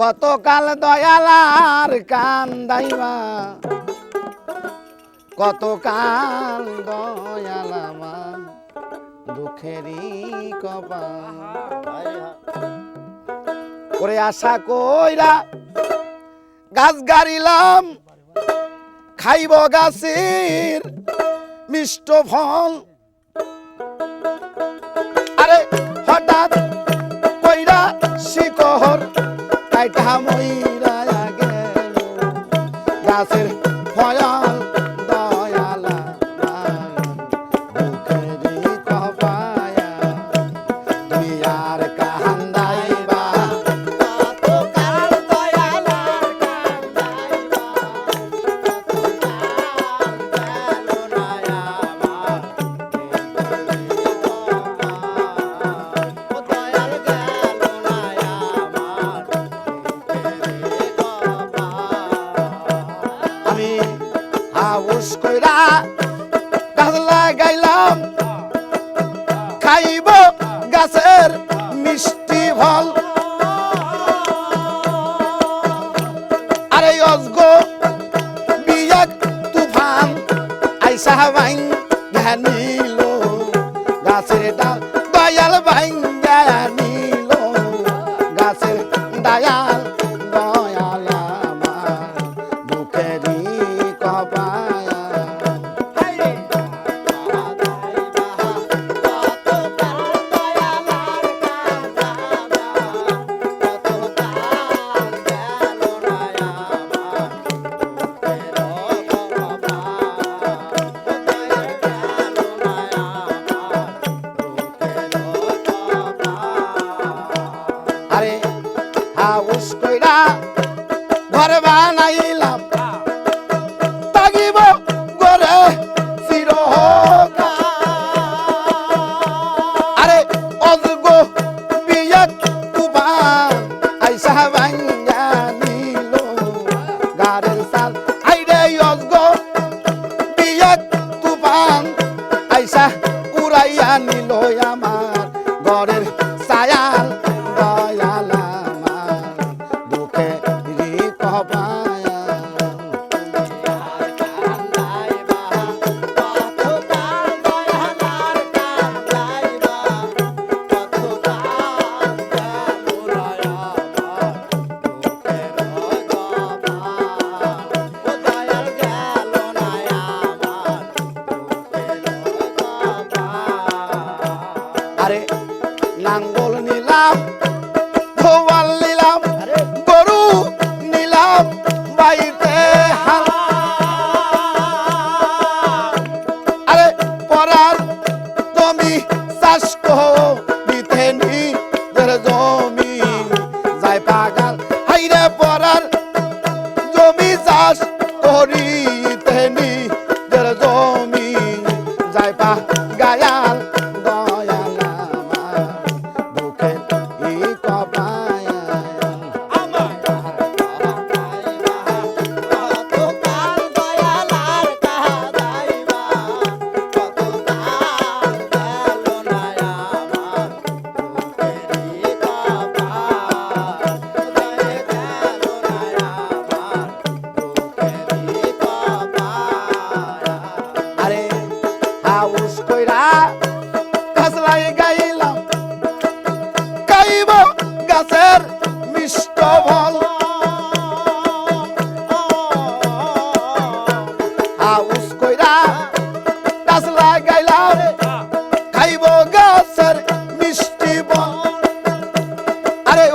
কত কাল দয়ালার কান্দাইবা কত কাল দয়ালামা দুঃখেরই কপাল। করে আশা কইরা গাছ গাড়িলাম, খাইব গাছের মিষ্ট ফল। আরে হঠাৎ কইরা শিকহর কাইটা মইরা কইরা গাছ লাগাইলাম। খাইব গাছের মিষ্টি ফল। আরে অজগ বিয়াক তুফান আইসা বাইং আরে হাউস কইরা ঘর বানাইলাম। তাগিব গরে চিরকাল আরে অজগ বিয়াক তুফান আইসা ভাঙ্গা নিল। গারের সাল আইরে অজগ বিয়াক তুফান আইসা উড়াইয়া নিল আমার ঘরের সায়াল আরে নাঙ্গল নিলাম ধোয়াল নিলাম, গরু নিলাম, বাইতে হাল। আরে পরার জমি চাষ করিতে নিজের জমি। যায় পাগাল, হাইরে পরার কইরা গাছ গাইলাম। গাইব গাছের মিষ্ট ফল। হাউস কইরা গাছ লাগাইলাম খাইব গাছের মিষ্টি আরে